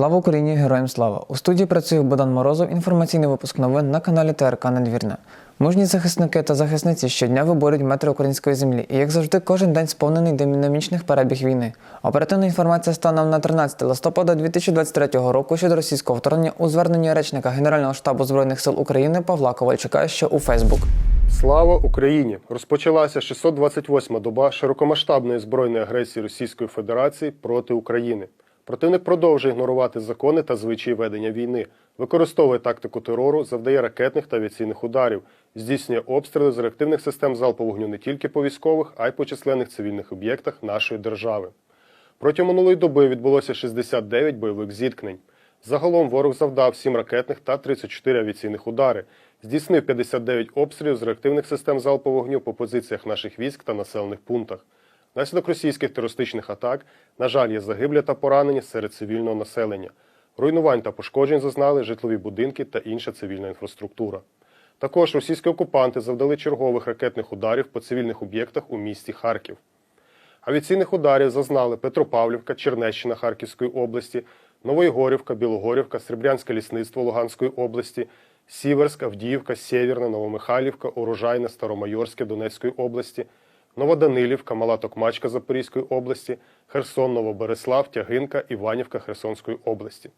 Слава Україні! Героям слава! У студії працює Богдан Морозов. Інформаційний випуск новин на каналі ТРК Надвірна. Мужні захисники та захисниці щодня виборюють метри української землі, і як завжди, кожен день сповнений динамічних перебіг війни. Оперативна інформація станом на 13 листопада 2023 року щодо російського вторгнення у зверненні речника Генерального штабу збройних сил України Павла Ковальчука, що у Фейсбук. Слава Україні! Розпочалася 628-ма доба широкомасштабної збройної агресії Російської Федерації проти України. Противник продовжує ігнорувати закони та звичаї ведення війни, використовує тактику терору, завдає ракетних та авіаційних ударів, здійснює обстріли з реактивних систем залпового вогню не тільки по військових, а й по численних цивільних об'єктах нашої держави. Протягом минулої доби відбулося 69 бойових зіткнень. Загалом ворог завдав 7 ракетних та 34 авіаційних удари, здійснив 59 обстрілів з реактивних систем залпового вогню по позиціях наших військ та населених пунктах. Внаслідок російських терористичних атак, на жаль, є загиблі та поранені серед цивільного населення. Руйнувань та пошкоджень зазнали житлові будинки та інша цивільна інфраструктура. Також російські окупанти завдали чергових ракетних ударів по цивільних об'єктах у місті Харків. Авіаційних ударів зазнали Петропавлівка, Чернещина Харківської області, Новоєгорівка, Білогорівка, Сребрянське лісництво Луганської області, Сіверськ, Авдіївка, Сєвєрна, Новомихайлівка, Урожайне, Старомайорське Донецької області, Новоданилівка, Мала Токмачка Запорізької області, Херсон, Новобереслав, Тягинка, Іванівка Херсонської області.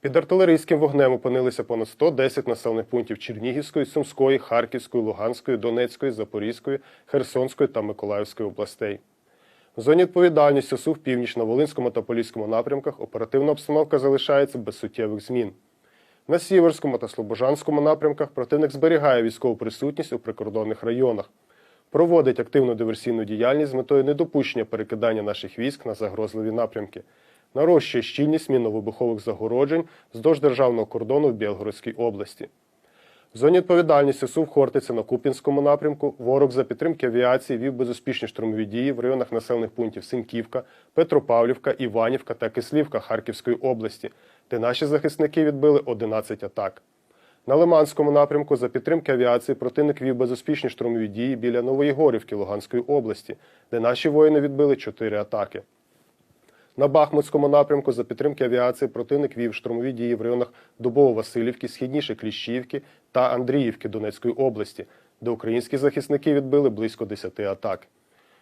Під артилерійським вогнем опинилися понад 110 населених пунктів Чернігівської, Сумської, Харківської, Луганської, Донецької, Запорізької, Херсонської та Миколаївської областей. В зоні відповідальності СУВ Північ на Волинському та Поліському напрямках оперативна обстановка залишається без суттєвих змін. На Сіверському та Слобожанському напрямках противник зберігає військову присутність у прикордонних районах, проводить активну диверсійну діяльність з метою недопущення перекидання наших військ на загрозливі напрямки, нарощує щільність мінно-вибухових загороджень вздовж державного кордону в Білгородській області. В зоні відповідальності СУВ Хортиця на Куп'янському напрямку ворог за підтримки авіації вів безуспішні штурмові дії в районах населених пунктів Синьківка, Петропавлівка, Іванівка та Кислівка Харківської області, де наші захисники відбили 11 атак. На Лиманському напрямку за підтримки авіації противник вів безуспішні штурмові дії біля Новоєгорівки Луганської області, де наші воїни відбили 4 атаки. На Бахмутському напрямку за підтримки авіації противник вів штурмові дії в районах Дубово-Василівки, східніше Кліщівки та Андріївки Донецької області, де українські захисники відбили близько 10 атак.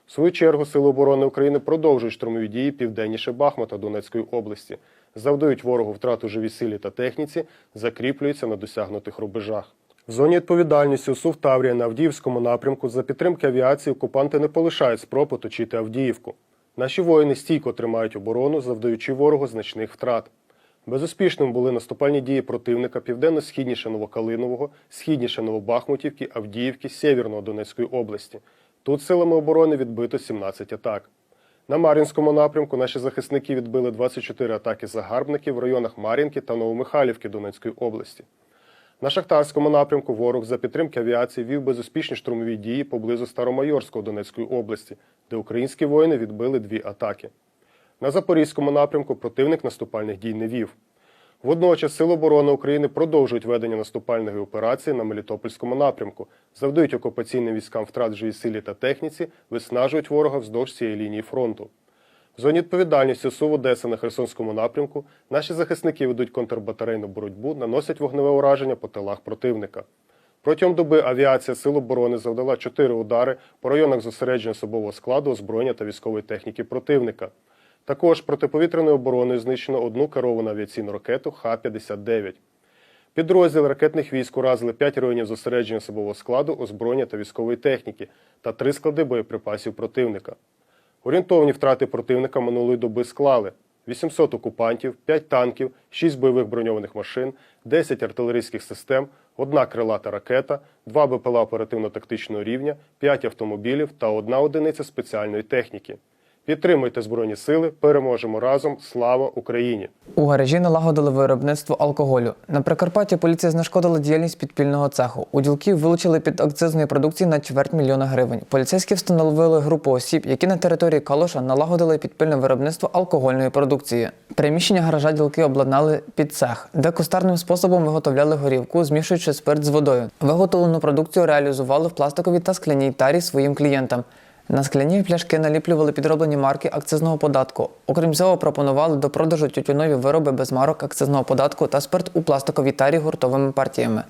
В свою чергу Сили оборони України продовжують штурмові дії південніше Бахмута Донецької області, завдають ворогу втрату живій силі та техніці, закріплюються на досягнутих рубежах. В зоні відповідальності СУВ Таврія на Авдіївському напрямку за підтримки авіації окупанти не полишають спроб оточити Авдіївку. Наші воїни стійко тримають оборону, завдаючи ворогу значних втрат. Безуспішним були наступальні дії противника південно-східніше Новокалинового, східніше Новобахмутівки, Авдіївки, Сєвєрного Донецької області. Тут силами оборони відбито 17 атак. На Мар'їнському напрямку наші захисники відбили 24 атаки загарбників в районах Мар'їнки та Новомихайлівки Донецької області. На Шахтарському напрямку ворог за підтримки авіації вів безуспішні штурмові дії поблизу Старомайорського Донецької області, де українські воїни відбили дві атаки. На Запорізькому напрямку противник наступальних дій не вів. Водночас Сили оборони України продовжують ведення наступальної операції на Мелітопольському напрямку, завдають окупаційним військам втрат живій силі та техніці, виснажують ворога вздовж цієї лінії фронту. В зоні відповідальності СУВ Одеса на Херсонському напрямку наші захисники ведуть контрбатарейну боротьбу, наносять вогневе ураження по тилах противника. Протягом доби авіація Сил оборони завдала 4 удари по районах зосередження особового складу, озброєння та військової техніки противника. Також протиповітряною обороною знищено одну керовану авіаційну ракету Х-59. Підрозділ ракетних військ уразили 5 районів зосередження особового складу, озброєння та військової техніки та 3 склади боєприпасів противника. Орієнтовні втрати противника минулої доби склали 800 окупантів, 5 танків, 6 бойових броньованих машин, 10 артилерійських систем, одна крилата ракета, 2 БПЛА оперативно-тактичного рівня, 5 автомобілів та одна одиниця спеціальної техніки. Підтримуйте Збройні Сили, переможемо разом! Слава Україні! У гаражі налагодили виробництво алкоголю. На Прикарпатті поліція знешкодила діяльність підпільного цеху. У ділків вилучили під акцизної продукції на чверть мільйона гривень. Поліцейські встановили групу осіб, які на території Калуша налагодили підпільне виробництво алкогольної продукції. Приміщення гаража ділки обладнали під цех, де кустарним способом виготовляли горівку, змішуючи спирт з водою. Виготовлену продукцію реалізували в пластиковій та скляній тарі своїм клієнтам. На скляні пляшки наліплювали підроблені марки акцизного податку. Окрім цього, пропонували до продажу тютюнові вироби без марок акцизного податку та спирт у пластиковій тарі гуртовими партіями.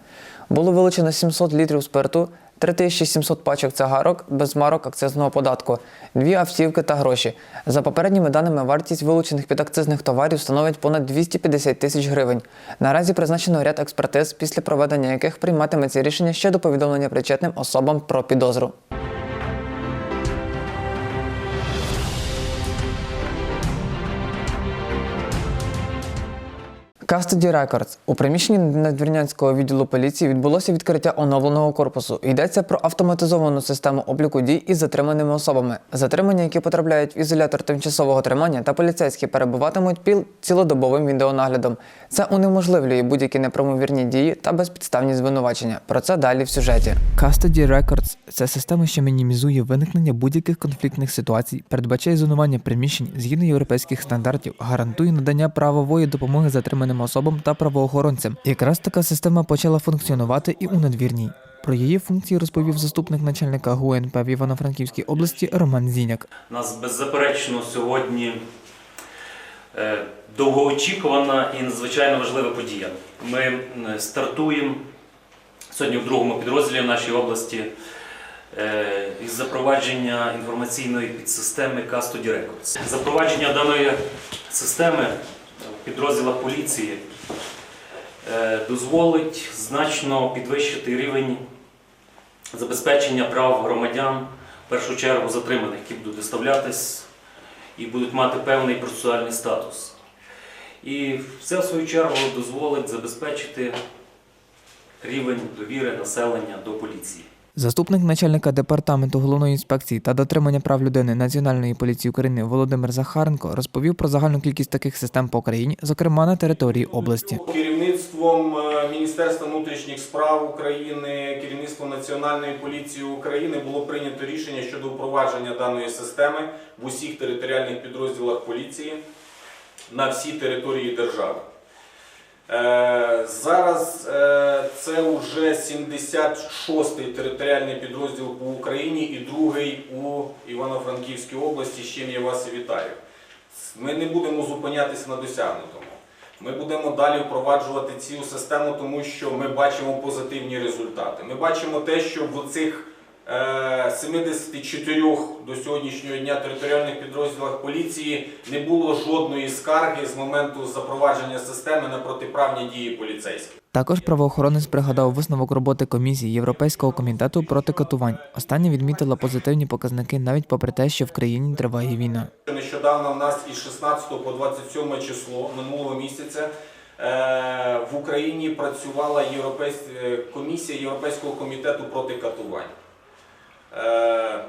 Було вилучено 700 літрів спирту, 3700 пачок цигарок без марок акцизного податку, дві автівки та гроші. За попередніми даними, вартість вилучених підакцизних товарів становить понад 250 тисяч гривень. Наразі призначено ряд експертиз, після проведення яких прийматиметься рішення щодо повідомлення причетним особам про підозру. Custody Records. У приміщенні надвірнянського відділу поліції відбулося відкриття оновленого корпусу. Йдеться про автоматизовану систему обліку дій із затриманими особами. Затримані, які потрапляють в ізолятор тимчасового тримання, та поліцейські перебуватимуть під цілодобовим відеонаглядом. Це унеможливлює будь-які неправомірні дії та безпідставні звинувачення. Про це далі в сюжеті. Custody Records – це система, що мінімізує виникнення будь-яких конфліктних ситуацій, передбачає зонування приміщень згідно європейських стандартів, гарантує надання правової допомоги затриманим особам та правоохоронцям. Якраз така система почала функціонувати і у надвірній. Про її функції розповів заступник начальника ГУНП в Івано-Франківській області Роман Зіняк. Нас беззаперечно сьогодні е, довгоочікувана і надзвичайно важлива подія. Ми стартуємо сьогодні в другому підрозділі в нашій області е, із запровадження інформаційної підсистеми Custody Records. Запровадження даної системи підрозділах поліції е, дозволить значно підвищити рівень забезпечення прав громадян, в першу чергу затриманих, які будуть доставлятись і будуть мати певний процесуальний статус. І це, в свою чергу, дозволить забезпечити рівень довіри населення до поліції. Заступник начальника департаменту головної інспекції та дотримання прав людини Національної поліції України Володимир Захаренко розповів про загальну кількість таких систем по країні, зокрема на території області. Керівництвом е, Міністерства внутрішніх справ України, керівництвом Національної поліції України було прийнято рішення щодо впровадження даної системи в усіх територіальних підрозділах поліції на всій території держави. Е, Зараз е, це вже 76-й територіальний підрозділ по Україні і другий у Івано-Франківській області, з чим я вас і вітаю. Ми не будемо зупинятися на досягнутому. Ми будемо далі впроваджувати цю систему, тому що ми бачимо позитивні результати. Ми бачимо те, що в цих 74 до сьогоднішнього дня територіальних підрозділах поліції не було жодної скарги з моменту запровадження системи на протиправні дії поліцейських. Також правоохоронець пригадав висновок роботи комісії Європейського комітету проти катувань. Остання відмітила позитивні показники навіть попри те, що в країні триває війна. Нещодавно в нас із 16 по 27 число минулого місяця е, в Україні працювала Європейсь... е, комісія Європейського комітету проти катувань. Е,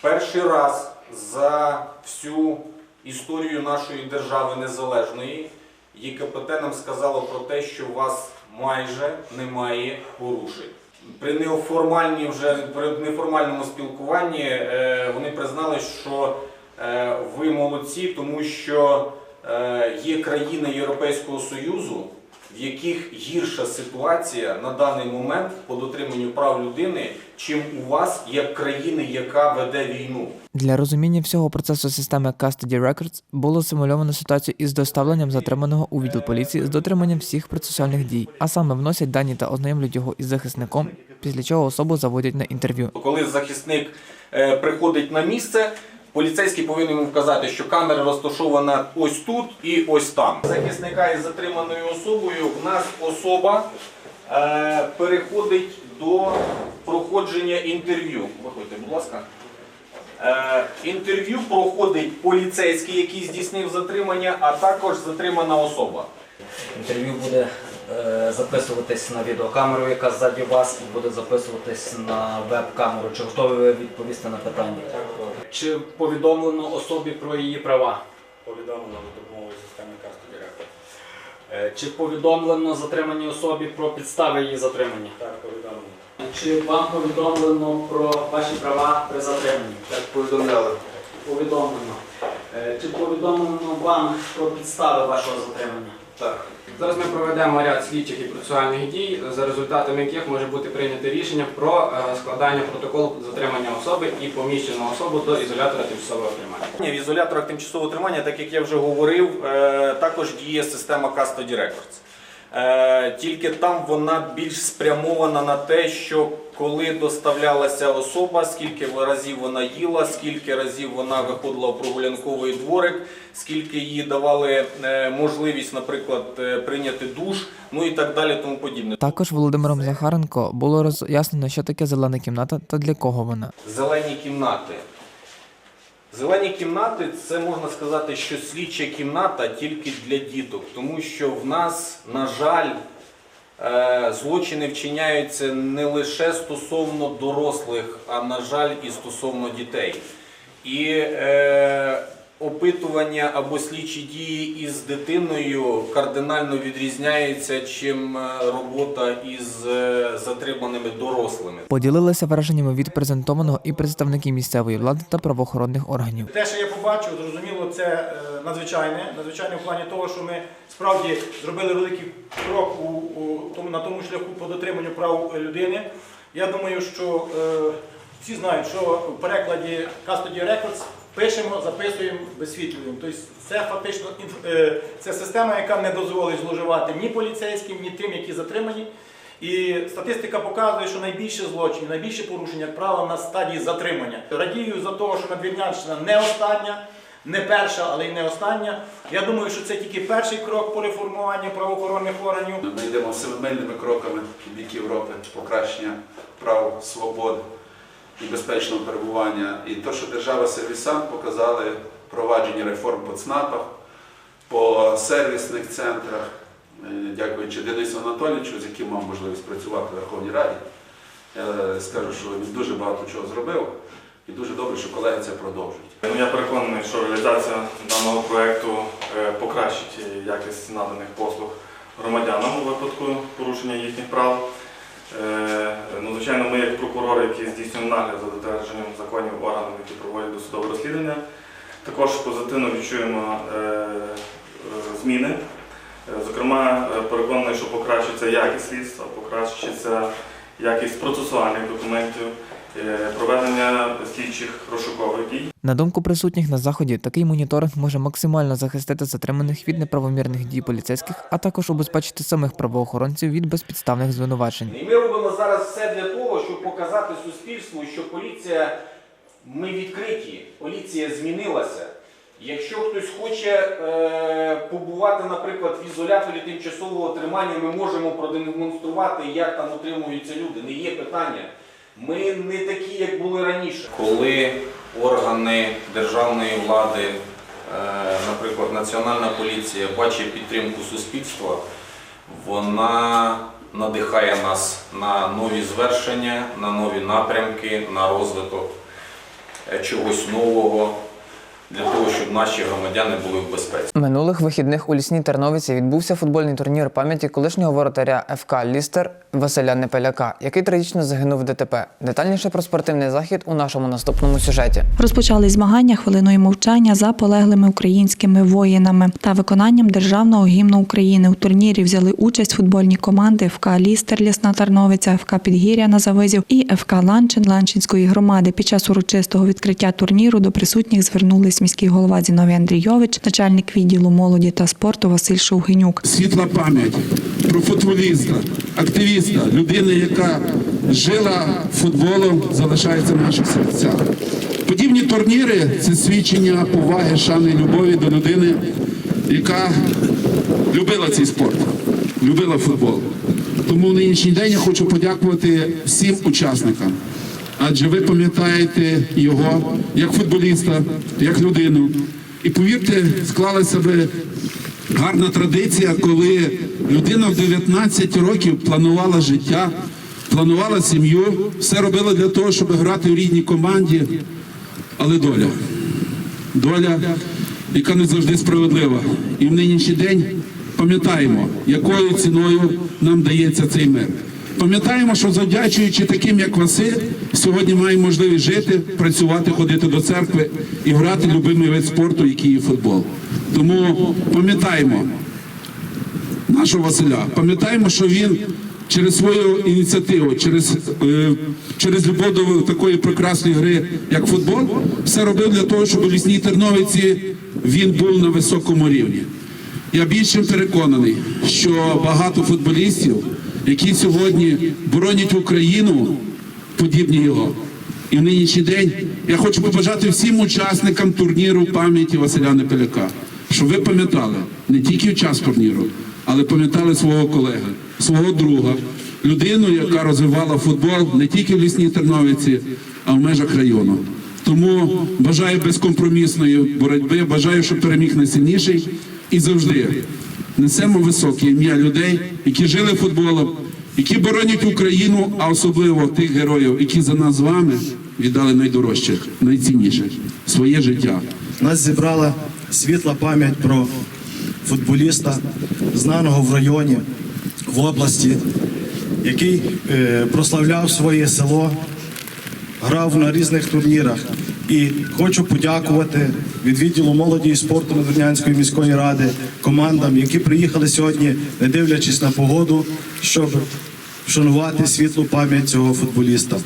перший раз за всю історію нашої держави незалежної ЄКПТ нам сказало про те, що у вас майже немає порушень. При неформальній вже при неформальному спілкуванні е, вони признали, що е, ви молодці, тому що є країни Європейського Союзу, в яких гірша ситуація на даний момент по дотриманню прав людини, чим у вас, як країни, яка веде війну. Для розуміння всього процесу системи Custody Records було симульовано ситуацію із доставленням затриманого у відділ поліції з дотриманням всіх процесуальних дій, а саме вносять дані та ознайомлюють його із захисником, після чого особу заводять на інтерв'ю. Коли захисник е, приходить на місце, поліцейський повинен йому вказати, що камера розташована ось тут і ось там. Захисника із затриманою особою в нас особа е, переходить до проходження інтерв'ю. Виходьте, будь ласка. Е, інтерв'ю проходить поліцейський, який здійснив затримання, а також затримана особа. Інтерв'ю буде е, записуватись на відеокамеру, яка ззаді вас, і буде записуватись на веб-камеру. Чи готові ви відповісти на питання? Чи повідомлено особі про її права? Повідомлено за допомогою системи. Е, Чи повідомлено затриманій особі про підстави її затримання? Так, повідомлено. Чи вам повідомлено про ваші права при затриманні? Так повідомляли. Повідомлено. Е, Чи повідомлено вам про підстави вашого затримання? Так. Зараз ми проведемо ряд слідчих і процесуальних дій, за результатами яких може бути прийнято рішення про е, складання протоколу затримання особи і поміщення особу до ізолятора тимчасового тримання. В ізоляторах тимчасового тримання, так як я вже говорив, е, також діє система Custody Records. Е, Тільки там вона більш спрямована на те, що коли доставлялася особа, скільки разів вона їла, скільки разів вона виходила в прогулянковий дворик, скільки їй давали е, можливість, наприклад, е, прийняти душ, ну і так далі, тому подібне. Також Володимиром Захаренко було роз'яснено, що таке зелена кімната та для кого вона. Зелені кімнати. Зелені кімнати це можна сказати, що слідча кімната тільки для діток, тому що в нас, на жаль, е, злочини вчиняються не лише стосовно дорослих, а на жаль, і стосовно дітей. І е, опитування або слідчі дії із дитиною кардинально відрізняються, чим е, робота із е, затриманими дорослими. Поділилися враженнями від презентованого і представники місцевої влади та правоохоронних органів. Те, що я побачив, зрозуміло, це е, надзвичайне. Надзвичайне в плані того, що ми справді зробили великий крок у, у тому, на тому шляху по дотриманню прав людини. Я думаю, що е, всі знають, що в перекладі Custody Records пишемо, записуємо, висвітлюємо. Тобто це фактично е, це система, яка не дозволить зловживати ні поліцейським, ні тим, які затримані. І статистика показує, що найбільше злочинів, найбільше порушень, як правило, на стадії затримання. Радію за того, що Надвірнянщина не остання, не перша, але й не остання. Я думаю, що це тільки перший крок по реформуванню правоохоронних органів. Ми йдемо семимильними кроками в бік Європи, покращення прав, свобод і безпечного перебування. І те, що держава сервісан показали впровадження реформ по ЦНАПах, по сервісних центрах, Е, дякуючи Денису Анатолійовичу, з яким мав можливість працювати в Верховній Раді. Я скажу, що він дуже багато чого зробив, і дуже добре, що колеги це продовжують. Ну, я переконаний, що реалізація даного проєкту е, покращить якість наданих послуг громадянам у випадку порушення їхніх прав. Е, Ну, звичайно, ми як прокурори, які здійснюємо нагляд за додержанням законів органів, які проводять досудове розслідування, також позитивно відчуємо е, е, зміни. Зокрема, переконаний, що покращиться якість слідства, покращиться якість процесуальних документів, проведення слідчих розшукових дій. На думку присутніх на заході, такий моніторинг може максимально захистити затриманих від неправомірних дій поліцейських, а також убезпечити самих правоохоронців від безпідставних звинувачень. І ми робимо зараз все для того, щоб показати суспільству, що поліція, ми відкриті, поліція змінилася. Якщо хтось хоче е, побувати, наприклад, в ізоляторі тимчасового тримання, ми можемо продемонструвати, як там утримуються люди. Не є питання. Ми не такі, як були раніше. Коли органи державної влади, е, наприклад, Національна поліція бачить підтримку суспільства, вона надихає нас на нові звершення, на нові напрямки, на розвиток е, чогось нового для того, щоб наші громадяни були в безпеці. Минулих вихідних у лісній Терновиці відбувся футбольний турнір пам'яті колишнього воротаря ФК Лістер Василя Непеляка, який трагічно загинув в ДТП. Детальніше про спортивний захід у нашому наступному сюжеті. Розпочали змагання хвилиною мовчання за полеглими українськими воїнами та виконанням державного гімну України. У турнірі взяли участь футбольні команди ФК Лістер Лісна Тарновиця, ФК Підгір'я Назавизів і ФК Ланчин Ланчинської громади. Під час урочистого відкриття турніру до присутніх звернулись міський голова Зіновій Андрійович, начальник відділу молоді та спорту Василь Шовгинюк. світла пам'ять про футболіста, активіста, людини, яка жила футболом, залишається в наших серцях. Подібні турніри це свідчення поваги, шани, любові до людини, яка любила цей спорт, любила футбол. Тому в нинішній день я хочу подякувати всім учасникам. Адже ви пам'ятаєте його як футболіста, як людину. І повірте, склалася би гарна традиція, коли людина в 19 років планувала життя, планувала сім'ю, все робила для того, щоб грати в рідній команді. Але доля, доля, яка не завжди справедлива. І в нинішній день пам'ятаємо, якою ціною нам дається цей мир. Пам'ятаємо, що завдячуючи таким, як Василь, сьогодні маємо можливість жити, працювати, ходити до церкви і грати любимий вид спорту, який є футбол. Тому пам'ятаємо, нашого Василя. Пам'ятаємо, що він через свою ініціативу, через, е, через любов до такої прекрасної гри, як футбол, все робив для того, щоб у лісній Терновиці він був на високому рівні. Я більше переконаний, що багато футболістів, які сьогодні боронять Україну, подібні його. І в нинішній день я хочу побажати всім учасникам турніру пам'яті Василя Непеляка, щоб ви пам'ятали не тільки в час турніру, але пам'ятали свого колеги, свого друга, людину, яка розвивала футбол не тільки в лісній Терновиці, а в межах району. Тому бажаю безкомпромісної боротьби, бажаю, щоб переміг найсильніший і завжди несемо високе ім'я людей, які жили футболом, які боронять Україну, а особливо тих героїв, які за нас з вами віддали найдорожче, найцінніше своє життя. Нас зібрала світла пам'ять про футболіста, знаного в районі, в області, який е, прославляв своє село, грав на різних турнірах. І хочу подякувати від відділу молоді і спорту Надвірнянської міської ради командам, які приїхали сьогодні, не дивлячись на погоду, щоб вшанувати світлу пам'ять цього футболіста.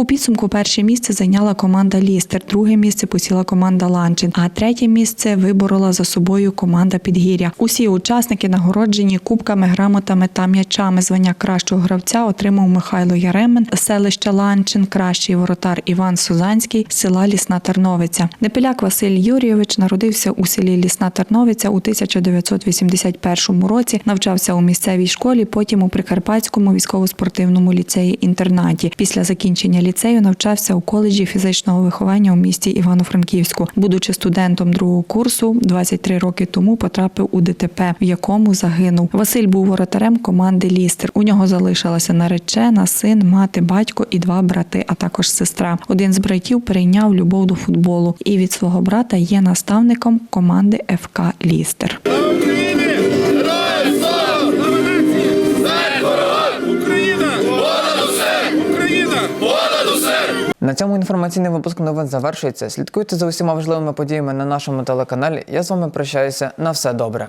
У підсумку перше місце зайняла команда Лістер, друге місце посіла команда Ланчин, а третє місце виборола за собою команда Підгір'я. Усі учасники нагороджені кубками, грамотами та м'ячами. Звання кращого гравця отримав Михайло Яремен, селище Ланчин, кращий воротар Іван Сузанський, села Лісна Терновиця. Непеляк Василь Юрійович народився у селі Лісна Терновиця у 1981 році. Навчався у місцевій школі, потім у Прикарпатському військово-спортивному ліцеї-інтернаті. Після закінчення ліцею навчався у коледжі фізичного виховання у місті Івано-Франківську. Будучи студентом другого курсу, 23 роки тому потрапив у ДТП, в якому загинув. Василь був воротарем команди Лістер. У нього залишилася наречена, син, мати, батько і два брати, а також сестра. Один з братів перейняв любов до футболу і від свого брата є наставником команди ФК Лістер. На цьому інформаційний випуск новин завершується. Слідкуйте за усіма важливими подіями на нашому телеканалі. Я з вами прощаюся. На все добре.